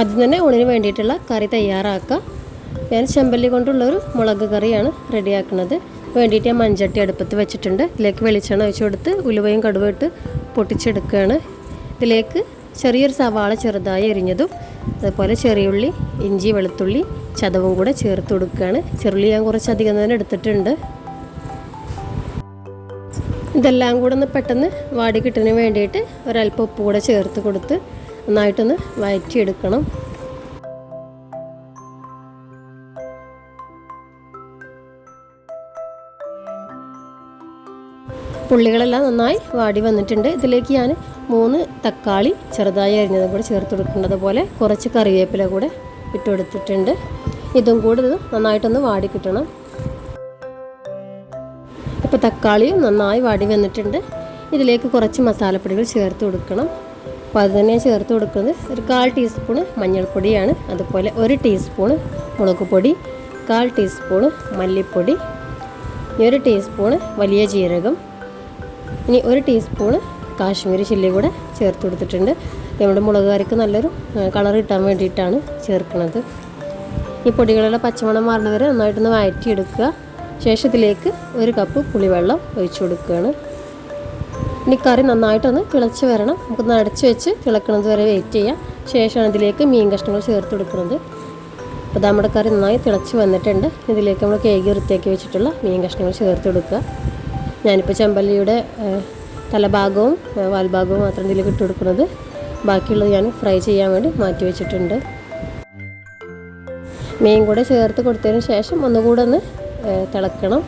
ആദ്യം തന്നെ ഊണിന് വേണ്ടിയിട്ടുള്ള കറി തയ്യാറാക്കുക ഞാൻ ചെമ്പല്ലി കൊണ്ടുള്ളൊരു മുളക് കറിയാണ് റെഡിയാക്കുന്നത്. വേണ്ടിയിട്ട് ഞാൻ മൺചട്ടി അടുപ്പത്ത് വെച്ചിട്ടുണ്ട്. ഇതിലേക്ക് വെളിച്ചെണ്ണ ഒഴിച്ചു കൊടുത്ത് ഉലുവയും കടുവ ഇട്ട് പൊട്ടിച്ചെടുക്കുകയാണ്. ഇതിലേക്ക് ചെറിയൊരു സവാള ചെറുതായി എരിഞ്ഞതും അതുപോലെ ചെറിയുള്ളി ഇഞ്ചി വെളുത്തുള്ളി ചതവും കൂടെ ചേർത്ത് കൊടുക്കുകയാണ്. ചെറുള്ളി ഞാൻ കുറച്ചധികം തന്നെ എടുത്തിട്ടുണ്ട്. ഇതെല്ലാം കൂടെ ഒന്ന് പെട്ടെന്ന് വാടി കിട്ടുന്നതിന് വേണ്ടിയിട്ട് ഒരല്പം ഉപ്പ് കൂടെ ചേർത്ത് കൊടുത്ത് നന്നായിട്ടൊന്ന് വഴറ്റിയെടുക്കണം പുള്ളികളെല്ലാം നന്നായി വാടി വന്നിട്ടുണ്ട്. ഇതിലേക്ക് ഞാൻ മൂന്ന് തക്കാളി ചെറുതായി അരിഞ്ഞതും കൂടെ ചേർത്ത് കൊടുക്കേണ്ടത് പോലെ കുറച്ച് കറിവേപ്പില കൂടെ ഇട്ടുകൊടുത്തിട്ടുണ്ട് ഇതും കൂടെ ഇത് നന്നായിട്ടൊന്ന് വാടി കിട്ടണം. ഇപ്പോൾ തക്കാളിയും നന്നായി വാടി വന്നിട്ടുണ്ട്. ഇതിലേക്ക് കുറച്ച് മസാലപ്പൊടികൾ ചേർത്ത് കൊടുക്കണം. അപ്പോൾ അത് തന്നെ ചേർത്ത് കൊടുക്കുന്നത് ഒരു കാൽ ടീസ്പൂണ് മഞ്ഞൾപ്പൊടിയാണ്. അതുപോലെ ഒരു ടീസ്പൂണ് മുളക് പൊടി കാൽ ടീസ്പൂണ് മല്ലിപ്പൊടി ഇനി ഒരു ടീസ്പൂണ് വലിയ ജീരകം ഇനി ഒരു ടീസ്പൂണ് കാശ്മീരി ചില്ലി കൂടെ ചേർത്ത് കൊടുത്തിട്ടുണ്ട്. നമ്മുടെ മുളക് കറിക്ക് നല്ലൊരു കളർ കിട്ടാൻ വേണ്ടിയിട്ടാണ് ചേർക്കുന്നത്. ഈ പൊടികളുടെ പച്ചമണം മാറുന്നവരെ നന്നായിട്ടൊന്ന് വഴറ്റിയെടുക്കുക. ശേഷത്തിലേക്ക് ഒരു കപ്പ് പുളിവെള്ളം ഒഴിച്ചു കൊടുക്കുകയാണ്. ഇനി കറി നന്നായിട്ടൊന്ന് തിളച്ച് വരണം. നമുക്കൊന്ന് അടച്ച് വെച്ച് തിളക്കുന്നത് വരെ വെയിറ്റ് ചെയ്യാം. ശേഷമാണ് ഇതിലേക്ക് മീൻ കഷ്ണങ്ങൾ ചേർത്ത് കൊടുക്കുന്നത്. അപ്പോൾ നമ്മുടെ കറി നന്നായി തിളച്ച് വന്നിട്ടുണ്ട്. ഇതിലേക്ക് നമ്മൾ കേക്ക് വൃത്തിയാക്കി വെച്ചിട്ടുള്ള മീൻ കഷ്ണങ്ങൾ ചേർത്ത് കൊടുക്കുക. ഞാനിപ്പോൾ ചെമ്പല്ലിയുടെ തലഭാഗവും വാൽഭാഗവും മാത്രം ഇതിലേക്ക് ഇട്ട് കൊടുക്കുന്നത്. ബാക്കിയുള്ളത് ഞാൻ ഫ്രൈ ചെയ്യാൻ വേണ്ടി മാറ്റി വെച്ചിട്ടുണ്ട്. മീൻ കൂടെ ചേർത്ത് കൊടുത്തതിന് ശേഷം ഒന്നുകൂടെ ഒന്ന് തിളക്കണം.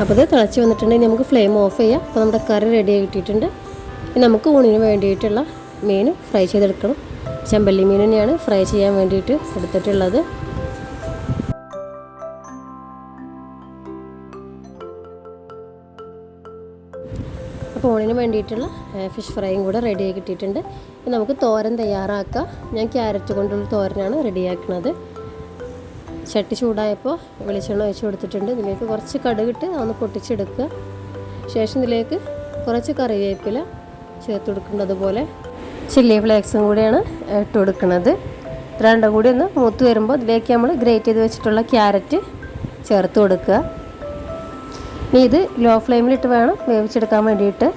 അപ്പോൾ ഇത് തിളച്ച് വന്നിട്ടുണ്ടെങ്കിൽ നമുക്ക് ഫ്ലെയിം ഓഫ് ചെയ്യാം. അപ്പോൾ നമ്മുടെ കറി റെഡി ആയിട്ടിട്ടുണ്ട് ഇനി നമുക്ക് ഊണിന് വേണ്ടിയിട്ടുള്ള മീൻ ഫ്രൈ ചെയ്തെടുക്കണം. ചെമ്പല്ലി മീൻ തന്നെയാണ് ഫ്രൈ ചെയ്യാൻ വേണ്ടിയിട്ട് എടുത്തിട്ടുള്ളത്. അപ്പോൾ ഊണിന് വേണ്ടിയിട്ടുള്ള ഫിഷ് ഫ്രൈയും കൂടെ റെഡി ആയി കിട്ടിയിട്ടുണ്ട്. നമുക്ക് തോരൻ തയ്യാറാക്കാം. ഞാൻ ക്യാരറ്റ് കൊണ്ടുള്ള തോരനാണ് റെഡിയാക്കുന്നത് ചട്ടി ചൂടായപ്പോൾ വെളിച്ചെണ്ണ ഒഴിച്ച് കൊടുത്തിട്ടുണ്ട്. ഇതിലേക്ക് കുറച്ച് കടുകിട്ട് അതൊന്ന് പൊട്ടിച്ചെടുക്കുക. ശേഷം ഇതിലേക്ക് കുറച്ച് കറിവേപ്പില ചേർത്ത് കൊടുക്കേണ്ടത് അതുപോലെ ചില്ലി ഫ്ലേക്സും കൂടിയാണ് ഇട്ട് കൊടുക്കുന്നത്. രണ്ടും കൂടി ഒന്ന് മൂത്ത് വരുമ്പോൾ ഇതിലേക്ക് നമ്മൾ ഗ്രേറ്റ് ചെയ്ത് വെച്ചിട്ടുള്ള ക്യാരറ്റ് ചേർത്ത് കൊടുക്കുക. ഇനി ഇത് ലോ ഫ്ലെയിമിലിട്ട് വേണം വേവിച്ചെടുക്കാൻ വേണ്ടിയിട്ട്.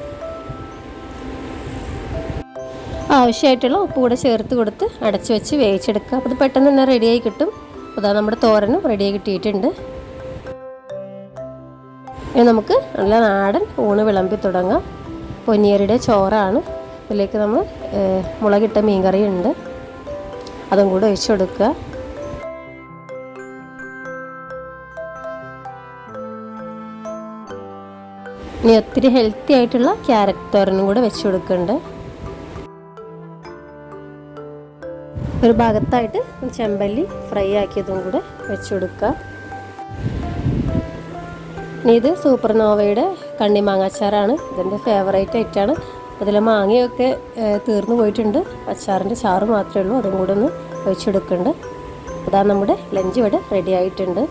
ആവശ്യമായിട്ടുള്ള ഉപ്പ് കൂടെ ചേർത്ത് കൊടുത്ത് അടച്ചു വെച്ച് വേവിച്ചെടുക്കുക. അപ്പോൾ പെട്ടെന്ന് തന്നെ റെഡിയായി കിട്ടും. അതാ നമ്മുടെ തോരനും റെഡി കിട്ടിയിട്ടുണ്ട്. ഇനി നമുക്ക് നല്ല നാടൻ ഊണ് വിളമ്പി തുടങ്ങാം. പൊന്നിയരിയുടെ ചോറാണ്. ഇതിലേക്ക് നമ്മൾ മുളകിട്ട മീൻകറി ഉണ്ട്. അതും കൂടെ ഒഴിച്ചു കൊടുക്കുക. ഇനി ഒത്തിരി ഹെൽത്തി ആയിട്ടുള്ള ക്യാരറ്റ് തോരനും കൂടെ വെച്ച് കൊടുക്കുന്നുണ്ട്. ഒരു ഭാഗത്തായിട്ട് ചെമ്പല്ലി ഫ്രൈ ആക്കിയതും കൂടെ വെച്ച് കൊടുക്കുക. ഇനി ഇത് സൂപ്പർ നോവയുടെ കണ്ണിമാങ്ങാച്ചാറാണ് ഇതിന്റെ ഫേവറേറ്റ് ഐറ്റാണ് അതിലെ മാങ്ങയൊക്കെ തീർന്നു പോയിട്ടുണ്ട്. അച്ചാറിന്റെ ചാറ് മാത്രമേ ഉള്ളൂ. അതും കൂടെ ഒന്ന് ഒഴിച്ചെടുക്കുന്നുണ്ട് അതാ നമ്മുടെ ലഞ്ച് ഇവിടെ റെഡി ആയിട്ടുണ്ട്.